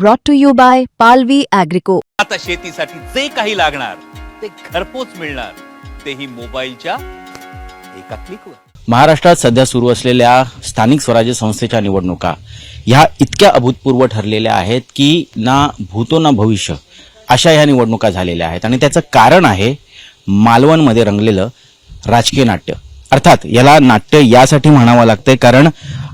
brought to you by Palvi Agrico. आता शेतीसाठी जे काही लागणार ते घरपोच मिळणार. तेही मोबाईलच्या एका क्लिकवर महाराष्ट्रात सध्या सुरू असलेल्या स्थानिक स्वराज्य संस्थेच्या निवडणुका ह्या इतक्या अभूतपूर्व ठरलेल्या आहेत की ना भूतो ना भविष्य अशा ह्या निवडणुका झालेल्या आहेत. आणि त्याचं कारण आहे मालवणमध्ये रंगलेलं राजकीय नाट्य. अर्थात याला नाट्य यासाठी म्हणावं लागतंय कारण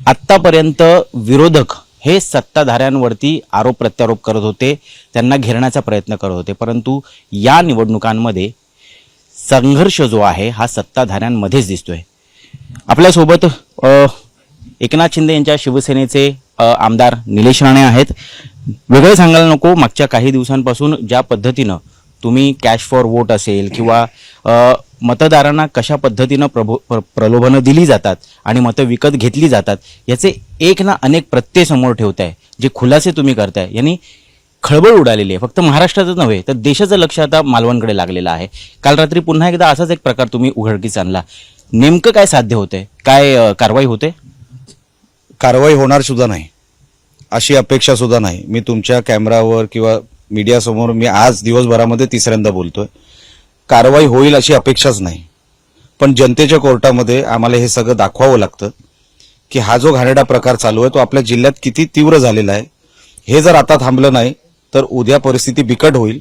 आत्तापर्यंत विरोधक हे सत्ताधाऱ्यांवरती आरोप प्रत्यारोप करत होते त्यांना घेरण्याचा प्रयत्न करत होते. परंतु या निवडणुकांमध्ये संघर्ष जो आहे हा सत्ताधाऱ्यांमध्येच दिसतोय. आपल्यासोबत एकनाथ शिंदे यांच्या शिवसेनेचे आमदार निलेश राणे आहेत. वेगळं सांगायला नको मागच्या काही दिवसांपासून ज्या पद्धतीनं तुम्ही कॅश फॉर वोट असेल किंवा मतदारांना कशा पद्धतीनं प्रभो प्र- प्रलोभनं दिली जातात आणि मतं विकत घेतली जातात याचे एक ना अनेक प्रत्यय समोर ठेवताय जे खुलासे तुम्ही करताय. यांनी खळबळ उडालेली आहे. फक्त महाराष्ट्रातच नव्हे तर देशाचं लक्ष आता मालवणकडे लागलेलं आहे. काल रात्री पुन्हा एकदा असाच एक प्रकार तुम्ही उघडकीस आणला. नेमकं काय साध्य होते काय कारवाई होते? कारवाई होणार सुद्धा नाही. अशी अपेक्षा सुद्धा नाही. मी तुमच्या कॅमेरावर किंवा मीडियासमोर मी आज दिवसभरामध्ये तिसऱ्यांदा बोलतोय. कारवाई होईल अशी अपेक्षाच नाही. पण जनतेच्या कोर्टामध्ये आम्हाला हे सगळं दाखवावं लागतं की हा जो घाणेरडा प्रकार चालू आहे तो आपल्या जिल्ह्यात किती तीव्र झालेला आहे. हे जर आता थांबलं नाही तर उद्या परिस्थिती बिकट होईल.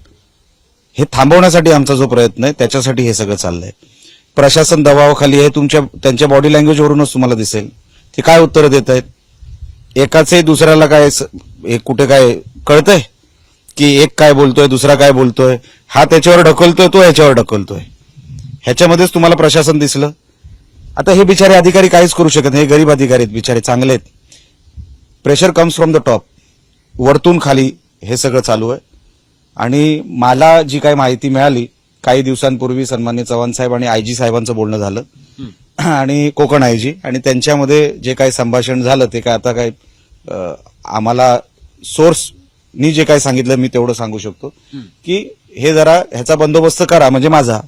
हे थांबवण्यासाठी आमचा जो प्रयत्न आहे त्याच्यासाठी हे सगळं चाललंय. प्रशासन दबावाखाली हे तुमच्या त्यांच्या बॉडी लँग्वेजवरूनच तुम्हाला दिसेल. ते काय उत्तरं देत आहेत एकाचे दुसऱ्याला काय स- हे कुठे काय कळतंय? की एक काय बोलतोय दुसरा काय बोलतोय हा त्याच्यावर ढकलतोय तो ह्याच्यावर ढकलतोय. ह्याच्यामध्येच तुम्हाला प्रशासन दिसलं. आता हे बिचारे अधिकारी काहीच करू शकत नाही हे गरीब अधिकारी आहेत बिचारे चांगले आहेत. Pressure comes from the top वरतून खाली हे सगळं चालू आहे. आणि मला जी काही माहिती मिळाली काही दिवसांपूर्वी सन्मान्य चव्हाण साहेब आणि आयजी साहेबांचं बोलणं झालं. आणि कोकण आयजी आणि त्यांच्यामध्ये जे काही संभाषण झालं ते काय आता काय आम्हाला सोर्सनी जे काय सांगितलं मी तेवढं सांगू शकतो. की हे जरा ह्याचा बंदोबस्त करा म्हणजे माझा.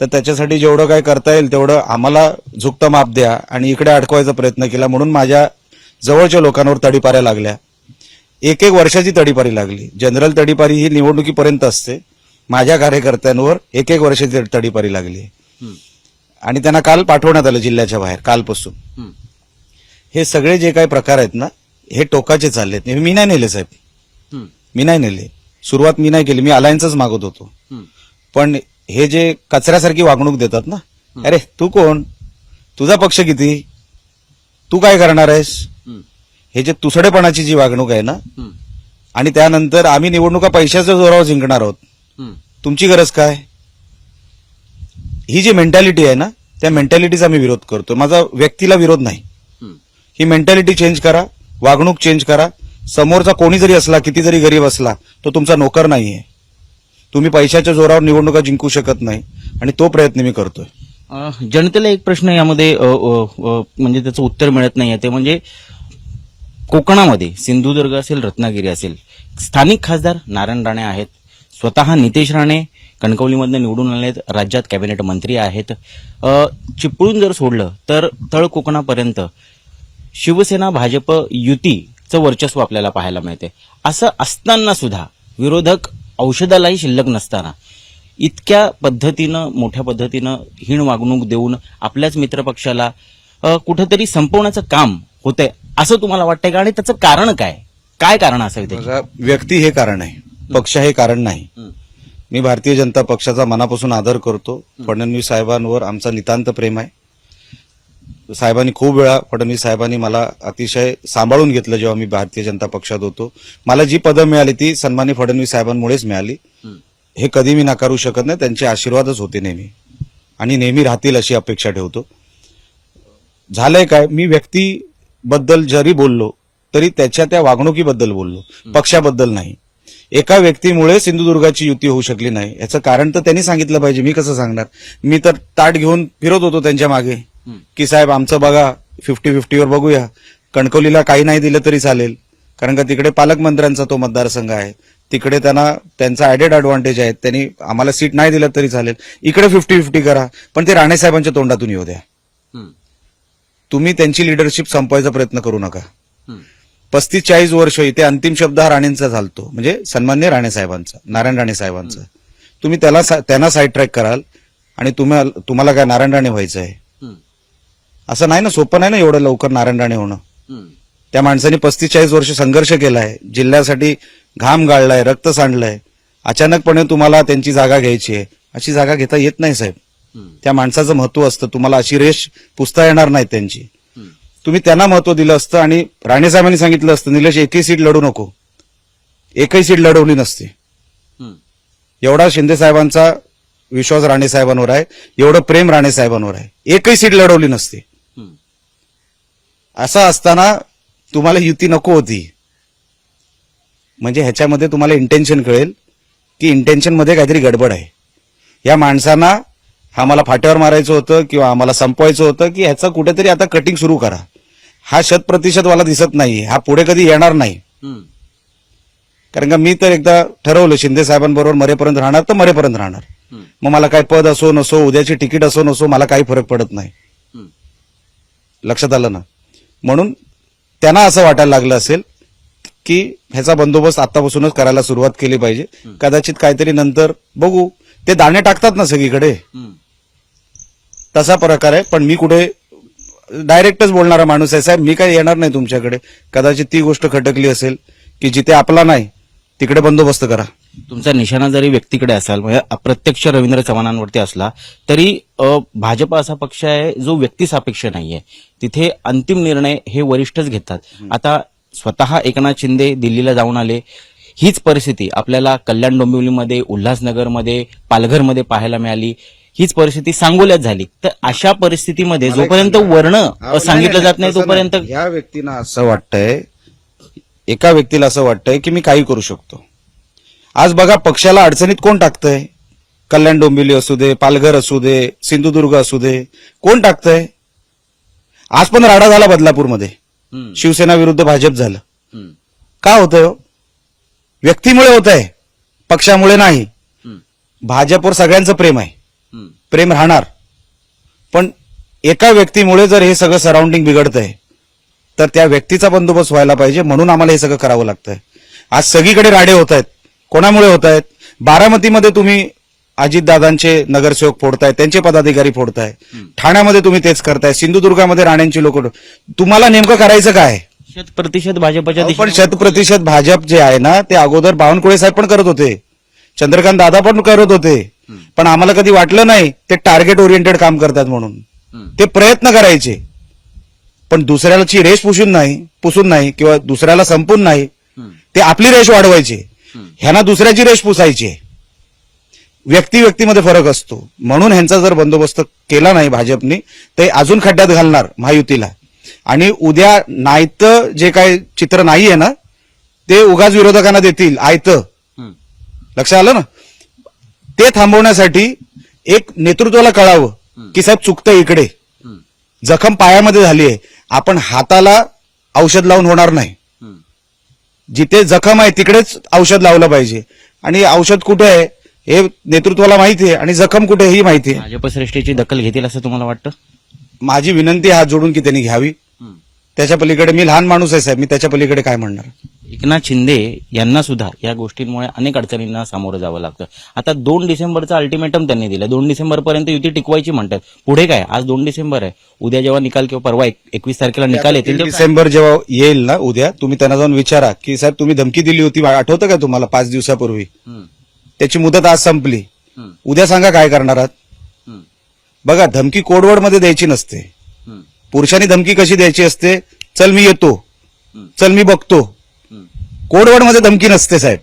तर त्याच्यासाठी जेवढं काय करता येईल तेवढं आम्हाला झुकतं माप द्या आणि इकडे अडकवायचा प्रयत्न केला म्हणून माझ्या जवळच्या लोकांवर तडीपाऱ्या लागल्या. एक एक वर्षाची तडीपारी लागली. जनरल तडीपारी ही निवडणुकीपर्यंत असते. माझ्या कार्यकर्त्यांवर एक एक वर्षाची तडीपारी लागली. आणि त्यांना काल पाठवण्यात आलं जिल्ह्याच्या बाहेर कालपासून. हे सगळे जे काही प्रकार आहेत ना हे टोकाचे चाललेत. मी नाही नेले साहेब. मी नाही नेले. सुरुवात मी नाही केली. मी अलायन्सच मागत होतो. पण हे जे कचऱ्यासारखी वागणूक देतात ना अरे तू कोण? तुझा पक्ष किती? तू काय करणार आहेस? हे जे तुसडेपणाची जी वागणूक आहे ना आणि त्यानंतर आम्ही निवडणुका पैशाच्या जोरावर जिंकणार आहोत. तुमची गरज काय? ही जी मेंटॅलिटी आहे ना त्या मेंटॅलिटीचा मी विरोध करतो माझा व्यक्तीला विरोध नाही. ही मेंटॅलिटी चेंज करा वागणूक चेंज करा समोरचा कोणी जरी असला किती जरी गरीब असला तो तुमचा नोकर नाहीये. तुम्ही पैशाच्या जोरावर निवडणुका जिंकू शकत नाही आणि तो प्रयत्न मी करतोय. जनतेला एक प्रश्न यामध्ये म्हणजे त्याचं उत्तर मिळत नाही ते म्हणजे कोकणामध्ये सिंधुदुर्ग असेल रत्नागिरी असेल स्थानिक खासदार नारायण राणे आहेत. स्वतः नितेश राणे कणकवलीमधनं निवडून आले आहेत राज्यात कॅबिनेट मंत्री आहेत. चिपळून जर सोडलं तर तळ कोकणापर्यंत शिवसेना भाजप युती युतीचं वर्चस्व आपल्याला पाहायला मिळते. असं असताना सुद्धा विरोधक औषधालाही शिल्लक नसताना इतक्या पद्धतीनं मोठ्या पद्धतीनं हीण वागणूक देऊन आपल्याच मित्रपक्षाला कुठंतरी संपवण्याचं काम होतंय असं तुम्हाला वाटतंय का? आणि त्याचं कारण काय? काय कारण असावे बघा, व्यक्ती हे कारण आहे. पक्ष हे कारण नाही. मी भारतीय जनता पक्षाचा मनापासून आदर करतो. फडणवीस साहेबांवर आमचा नितांत प्रेम आहे. साहेबांनी खूप वेळा फडणवीस साहेबांनी मला अतिशय सांभाळून घेतलं जेव्हा मी भारतीय जनता पक्षात होतो. मला जी पदं मिळाली ती सन्मान्य फडणवीस साहेबांमुळेच मिळाली. हे कधी मी नाकारू शकत नाही. त्यांचे आशीर्वादच होते नेहमी. आणि नेहमी राहतील अशी अपेक्षा ठेवतो. झालंय काय? मी व्यक्तीबद्दल जरी बोललो तरी त्याच्या त्या वागणुकीबद्दल बोललो. पक्षाबद्दल नाही. एका व्यक्तीमुळे सिंधुदुर्गाची युती होऊ शकली नाही. याचं कारण तर त्यांनी सांगितलं पाहिजे. मी कसं सांगणार? मी तर ताट घेऊन फिरत होतो त्यांच्या मागे. की साहेब आमचं बघा फिफ्टी फिफ्टीवर बघूया. कणकवलीला काही नाही दिलं तरी चालेल. कारण का तिकडे पालकमंत्र्यांचा तो मतदारसंघ आहे. तिकडे त्यांना त्यांचा ऍडेड ऍडव्हान्टेज आहे. त्यांनी आम्हाला सीट नाही दिलं तरी चालेल. इकडे फिफ्टी फिफ्टी करा. पण ते राणे साहेबांच्या तोंडातून येऊ द्या. तुम्ही त्यांची लिडरशिप संपवायचा प्रयत्न करू नका. पस्तीस चाळीस वर्ष इथे अंतिम शब्द हा राणेंचा चालतो. म्हणजे सन्मान्य राणे साहेबांचा नारायण राणे साहेबांचा. तुम्ही त्याला त्यांना साईड ट्रॅक कराल आणि तुम्हाला तुम्हाला काय नारायण राणे व्हायचं आहे असं नाही ना सोपं नाही ना एवढं लवकर नारायण राणे होणं. त्या माणसाने पस्तीस चाळीस वर्ष संघर्ष केलाय जिल्ह्यासाठी घाम गाळलाय रक्त सांडलंय. अचानकपणे तुम्हाला त्यांची जागा घ्यायची आहे. अशी जागा घेता येत नाही साहेब. त्या माणसाचं महत्त्व असतं. तुम्हाला अशी रेष पुसता येणार नाही त्यांची. तुम्ही त्यांना महत्त्व दिलं असतं आणि राणे साहेबांनी सांगितलं असतं निलेश एकही सीट लढू नको. एकही सीट लढवली नसती. एवढा शिंदे साहेबांचा विश्वास राणे साहेबांवर आहे. एवढं प्रेम राणे साहेबांवर आहे. एकही सीट लढवली नसती. असं असताना तुम्हाला युती नको होती. म्हणजे ह्याच्यामध्ये तुम्हाला इंटेन्शन कळेल की इंटेन्शनमध्ये काहीतरी गडबड आहे. या माणसांना आम्हाला फाट्यावर मारायचं होतं किंवा आम्हाला संपवायचं होतं की ह्याचं कुठेतरी आता कटिंग सुरू करा. हा शत प्रतिशत मला दिसत नाही हा पुढे कधी येणार नाही. कारण का मी तर एकदा ठरवलं शिंदे साहेबांबरोबर मरेपर्यंत राहणार तर मरेपर्यंत राहणार. मग मला काय पद असो नसो उद्याची तिकीट असो नसो मला काही फरक पडत नाही. लक्षात आलं ना? म्हणून त्यांना असं वाटायला लागलं असेल की ह्याचा बंदोबस्त आतापासूनच करायला सुरुवात केली पाहिजे. कदाचित काहीतरी नंतर बघू. ते दाणे टाकतात ना सगळीकडे. तसा प्रकार आहे. पण मी कुठे डायरेक्टच बोलणारा माणूस आहे. साहेब मी काही येणार नाही तुमच्याकडे. कदाचित ती गोष्ट खटकली असेल की जिथे आपला नाही तिकडे बंदोबस्त करा. तुमचा निशाणा जरी व्यक्तीकडे असाल म्हणजे अप्रत्यक्ष रवींद्र चव्हाणांवरती असला तरी भाजप असा पक्ष आहे जो व्यक्तिसापेक्ष नाहीये. तिथे अंतिम निर्णय हे वरिष्ठच घेतात. आता स्वतः एकनाथ शिंदे दिल्लीला जाऊन आले हीच परिस्थिती आपल्याला कल्याण डोंबिवलीमध्ये उल्हासनगरमध्ये पालघरमध्ये पाहायला मिळाली. हीच परिस्थिती सांगोल्यात झाली. तर अशा परिस्थितीमध्ये जोपर्यंत वर्ण सांगितलं जात नाही तोपर्यंत या व्यक्तींना असं वाटतंय एका व्यक्तीला असं वाटतंय की मी काही करू शकतो. आज बघा पक्षाला अडचणीत कोण टाकतंय? कल्याण डोंबिवली असू दे पालघर असू दे सिंधुदुर्ग असू दे कोण टाकतंय? आज पण राडा झाला बदलापूरमध्ये. शिवसेना विरुद्ध भाजप झालं. का होतंय हो? व्यक्तीमुळे होत आहे पक्षामुळे नाही. भाजपवर सगळ्यांचं प्रेम आहे. प्रेम राहणार. पण एका व्यक्तीमुळे जर हे सगळं सराउंडिंग बिघडतंय तर त्या व्यक्तीचा बंदोबस्त व्हायला पाहिजे म्हणून आम्हाला हे सगळं करावं लागतंय. आज सगळीकडे राडे होत आहेत. कोणामुळे होत आहेत बारामतीमध्ये तुम्ही अजितदादांचे नगरसेवक फोडताय त्यांचे पदाधिकारी फोडताय. ठाण्यामध्ये तुम्ही तेच करताय. सिंधुदुर्गामध्ये राण्यांची लोक तुम्हाला नेमकं करायचं काय? शत प्रतिशत भाजपच्या पण शत प्रतिशत भाजप जे आहे ना ते अगोदर बावनकुळे साहेब पण करत होते. चंद्रकांत दादा पण करत होते. पण आम्हाला कधी वाटलं नाही ते टार्गेट ओरिएंटेड काम करतात म्हणून. ते प्रयत्न करायचे. पण दुसऱ्याची रेश पुसून नाही पुसून नाही किंवा दुसऱ्याला संपून नाही. ते आपली रेश वाढवायचे. ह्यांना दुसऱ्याची रेश पुसायची व्यक्ती व्यक्तीमध्ये फरक असतो. म्हणून ह्यांचा जर बंदोबस्त केला नाही भाजपने ते अजून खड्ड्यात घालणार महायुतीला. आणि उद्या नाहीतं जे काय चित्र नाही आहे ना ते उगाच विरोधकांना देतील. आयतं. लक्षात आलं ना? ते थांबवण्यासाठी एक नेतृत्वाला कळावं की साहेब चुकतं इकडे. जखम पायामध्ये झाली आहे. आपण हाताला औषध लावून होणार नाही. जिथे जखम आहे तिकडेच औषध लावलं पाहिजे. आणि औषध कुठे आहे हे नेतृत्वाला माहिती आहे आणि जखम कुठे आहे ही माहिती आहे. भाजप श्रेष्ठीची दखल घेतील असं तुम्हाला वाटतं? माझी विनंती हात जोडून की त्यांनी घ्यावी. त्याच्या पलीकडे मी लहान माणूस आहे साहेब मी त्याच्या पलीकडे काय म्हणणार? एकनाथ शिंदे यांना सुद्धा या गोष्टींमुळे अनेक अडचणींना सामोरं जावं लागतं. आता दोन डिसेंबरचं अल्टिमेटम त्यांनी दिलं. दोन डिसेंबर पर्यंत युती टिकवायची म्हणतात. पुढे काय? आज दोन डिसेंबर आहे. उद्या जेव्हा निकाल किंवा परवा एक- एकवीस तारखेला निकाल येतील डिसेंबर जेव्हा येईल ना उद्या तुम्ही त्यांना जाऊन विचारा की साहेब तुम्ही धमकी दिली होती आठवतं का तुम्हाला पाच दिवसापूर्वी? त्याची मुदत आज संपली. उद्या सांगा काय करणार आहात? बघा धमकी कोडवर्डमध्ये द्यायची नसते. पुरुषांनी धमकी कशी द्यायची असते? चल मी येतो. चल मी बघतो. हम्म, कोडवर्डमध्ये धमकी नसते साहेब.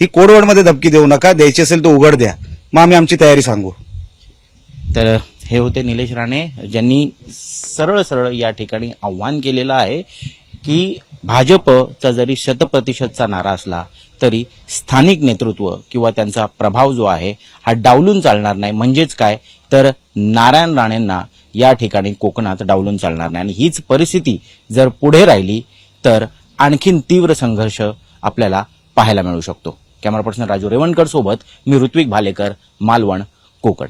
ही कोडवर्डमध्ये धमकी देऊ नका द्यायची असेल तर उघड द्या. मग आम्ही आमची तयारी सांगू. तर हे होते निलेश राणे ज्यांनी सरळ सरळ या ठिकाणी आव्हान केलेलं आहे की भाजपचा जरी शतप्रतिशतचा नारा असला तरी स्थानिक नेतृत्व किंवा त्यांचा प्रभाव जो आहे हा डावलून चालणार नाही. म्हणजेच काय? तर नारायण राणेंना या ठिकाणी कोकणात डावलून चालणार नाही. आणि हीच परिस्थिती जर पुढे राहिली तर आणखीन तीव्र संघर्ष आपल्याला पाहायला मिळू शकतो. कॅमेरा पर्सन राजू रेवणकर सोबत मी ऋत्विक भालेकर मालवण कोकण.